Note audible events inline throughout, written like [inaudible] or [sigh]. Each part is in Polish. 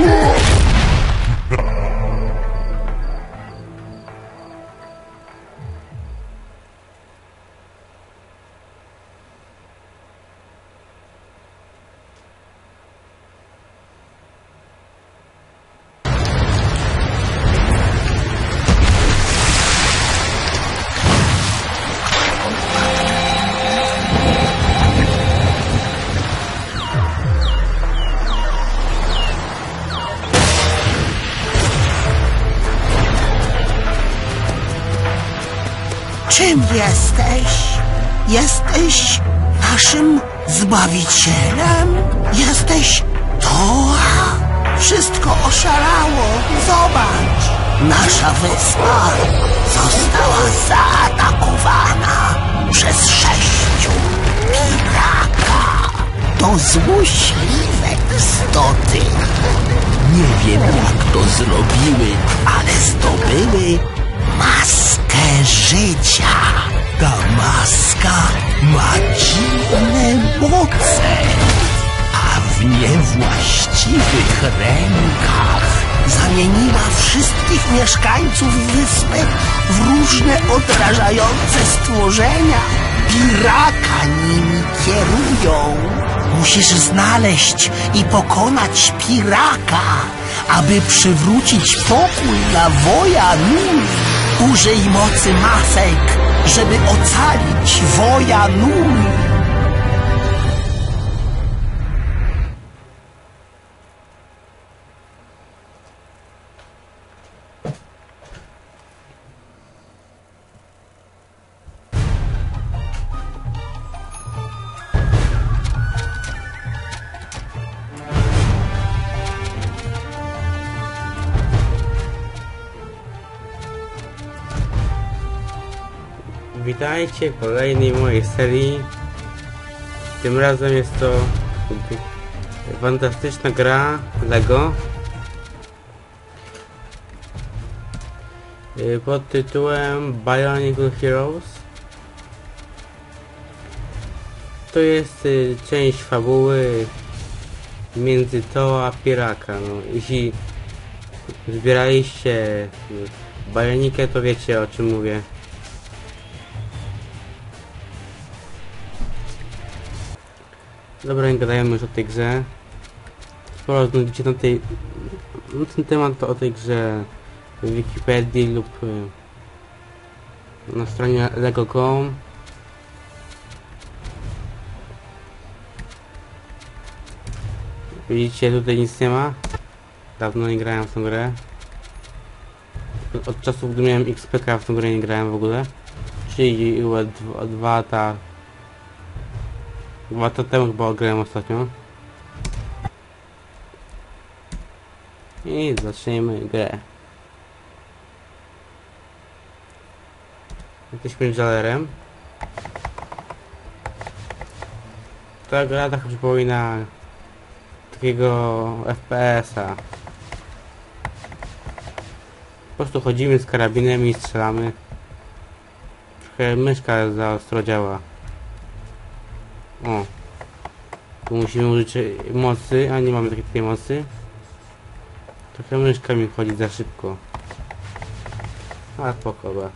Yeah. [laughs] Czym jesteś? Jesteś naszym zbawicielem? Jesteś Toa? Wszystko oszalało. Zobacz. Nasza wyspa została zaatakowana przez sześciu piraka. To złośliwe istoty. Nie wiem jak to zrobiły, ale zdobyły maskę życia. Ta maska ma dziwne moce, a w niewłaściwych rękach zamieniła wszystkich mieszkańców wyspy w różne odrażające stworzenia. Piraka nimi kierują. Musisz znaleźć i pokonać piraka, aby przywrócić pokój na Woja. Użyj mocy masek, żeby ocalić Woja Nui. Witajcie w kolejnej mojej serii. Tym razem jest to fantastyczna gra LEGO y, pod tytułem Bionicle Heroes. To jest y, część fabuły między to a Piraka. No, jeśli zbieraliście y, Bionikę, to wiecie o czym mówię. Dobra, nie gadajmy już o tej grze. Sporo znajdziecie na tej... Na ten temat o tej grze w Wikipedii lub y, na stronie lego.com Widzicie, tutaj nic nie ma. Dawno nie grałem w tę grę. Od- czasu, gdy miałem XPK w tę grę nie grałem w ogóle. Czyli dwa, dwa lata Dwa lata temu chyba grałem ostatnio. I zaczniemy grę. Jesteśmy Jalerem. Ta gra tak przypomina takiego FPS-a. Po prostu chodzimy z karabinem i strzelamy. Trochę myszka za ostro działa. O. Tu musimy użyć mocy, a nie mamy takiej, takiej mocy. Trochę myszka mi chodzi za szybko. A spoko, ba.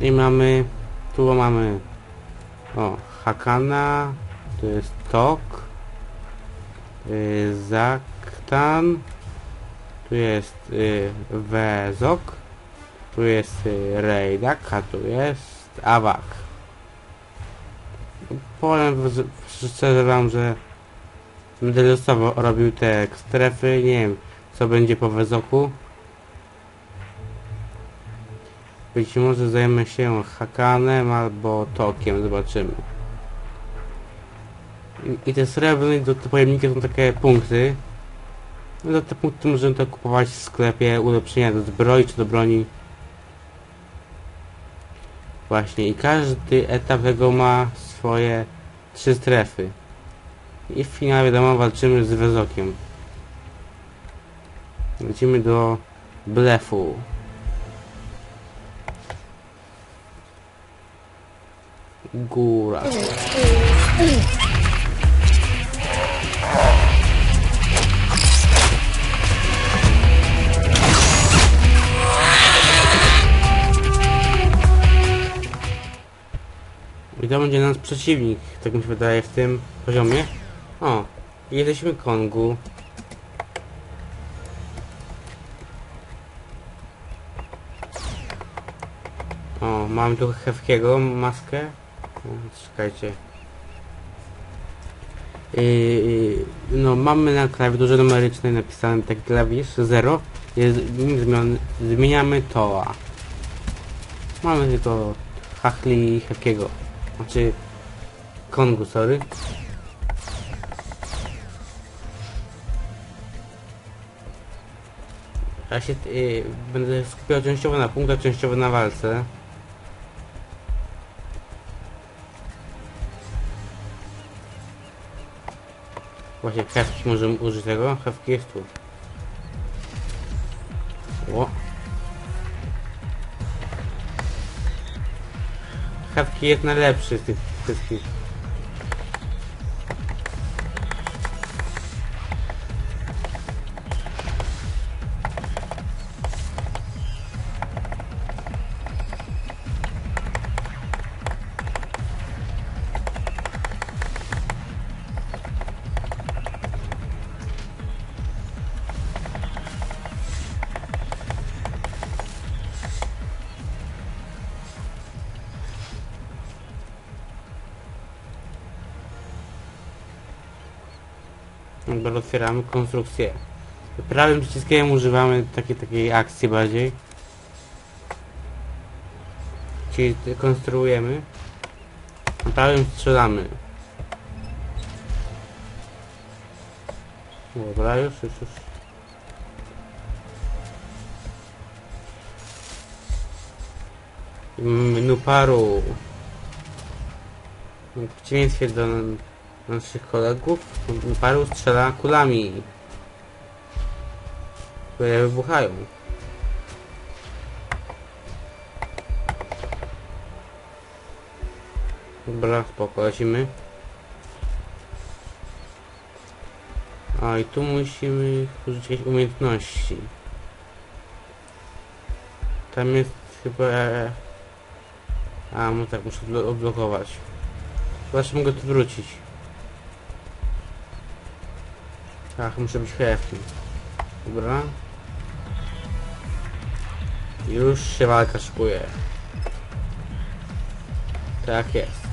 I mamy... Tu mamy... O, Hakana. Tu jest Tok. y, Zaktan. Tu jest y, Wezok. Tu jest y, Rejdak, a tu jest Awak. Powiem w- szczerze wam, że będę losowo robił te strefy. Nie wiem, co będzie po Wezoku. Być może zajmę się Hakanem albo Tokiem, zobaczymy. I, i te srebrne do te pojemniki są takie punkty. No za te punkty możemy to kupować w sklepie ulepszenia do zbroi czy do broni. Właśnie i każdy etap tego ma swoje trzy strefy. I w finale wiadomo walczymy z Wezokiem. Lecimy do blefu. Góra. I to będzie nasz przeciwnik, tak mi się wydaje, w tym poziomie. O, jesteśmy Kongu. O, mam tu Hefkiego maskę. O, czekajcie. Yy, no, mamy na klawiaturze numerycznej napisane taki klawisz 0. Jest zmian, zmieniamy toa. Mamy tylko Hachli i Hefkiego. Znaczy Kongu, sorry. Ja się yy, będę skupiał częściowo na punktach, częściowo na walce. Właśnie hewki możemy użyć tego. Hewki jest tu. O. Hewki jest najlepszy z tych wszystkich. Dobra, otwieramy konstrukcję. Prawym przyciskiem używamy takiej takiej akcji bardziej. Czyli konstruujemy. Prawym strzelamy. Dobra, już, już, już. I mamy Nuparu. W przeciwieństwie do naszych kolegów, paru strzela kulami, które wybuchają. Dobra, spoko, lecimy. A i tu musimy użyć jakiejś umiejętności. Tam jest chyba... A, no tak, muszę odblo- odblokować. Zobaczmy, mogę tu wrócić. Ach, muszę być hefkiem. Dobra. Już się walka szykuje. Tak jest.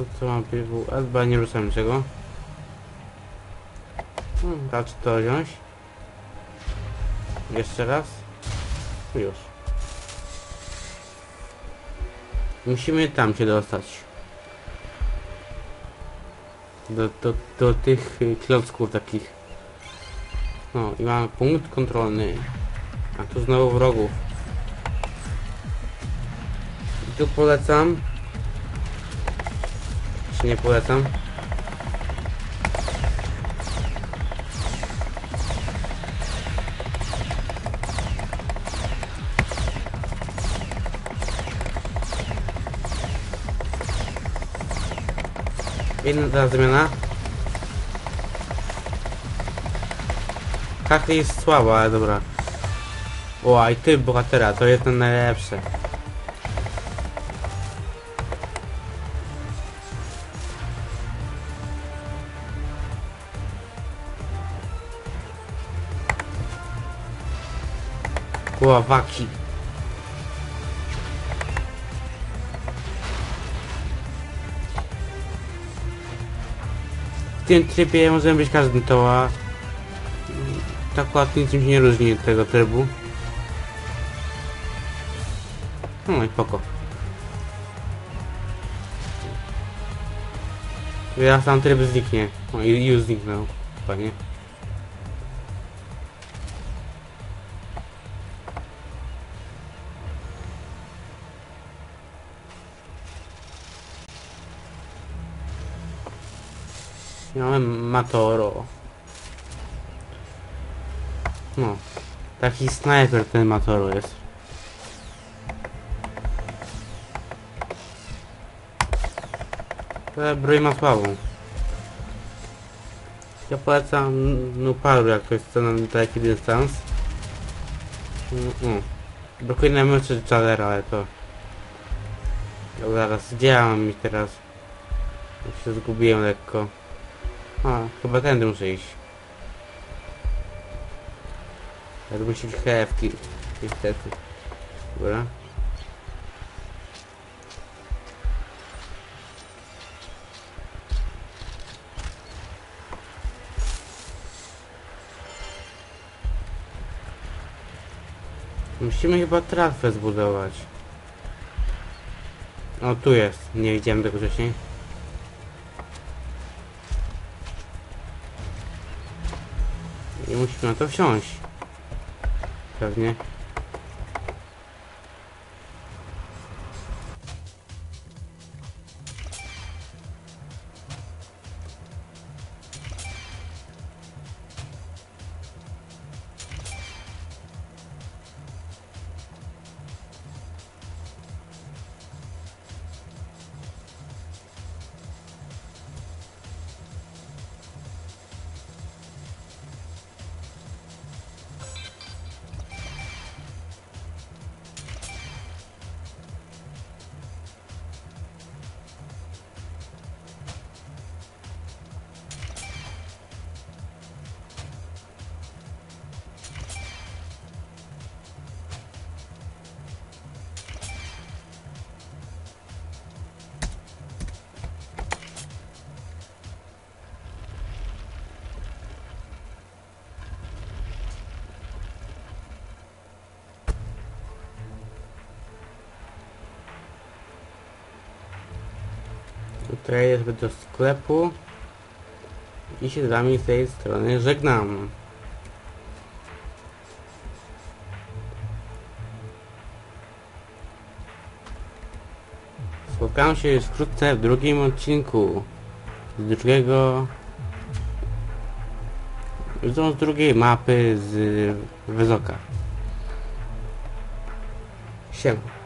Co, co mam PW? A chyba nie ruszam niczego. Hmm, raczej to wziąć. Jeszcze raz. Już. Musimy tam się dostać. Do, do, do tych y, klocków takich. No i mamy punkt kontrolny. A tu znowu wrogów. I tu polecam czy nie polecam. Teraz zmiana. Kakli jest słaba, ale dobra. O, i ty bohatera, to jest ten najlepszy. Ławaki. W tym trybie możemy być każdym toła. Tak akurat niczym się nie różni od tego trybu. No i spoko. Teraz tam tryb zniknie. O, i już zniknął. Fajnie. Miałem Matoro. No. Taki snajper ten Matoro jest. Ale broń ma słabą. Ja polecam Nuparu, jak ktoś chce na daleki dystans. Mm, mm. Brakuje nam jeszcze Chalera, ale to... Zaraz, gdzie mam iść teraz? Ja się zgubiłem lekko. A, chyba tędy muszę iść. Jak musi być HF-ki. Niestety. Dobra. Musimy chyba trafę zbudować. O, tu jest. Nie widziałem tego wcześniej. Musimy na to wsiąść. Pewnie. Jest do sklepu. I się z wami z tej strony żegnam. Spotkam się już wkrótce w drugim odcinku. Z drugiego... Z drugiej mapy z Wysoka. Siema.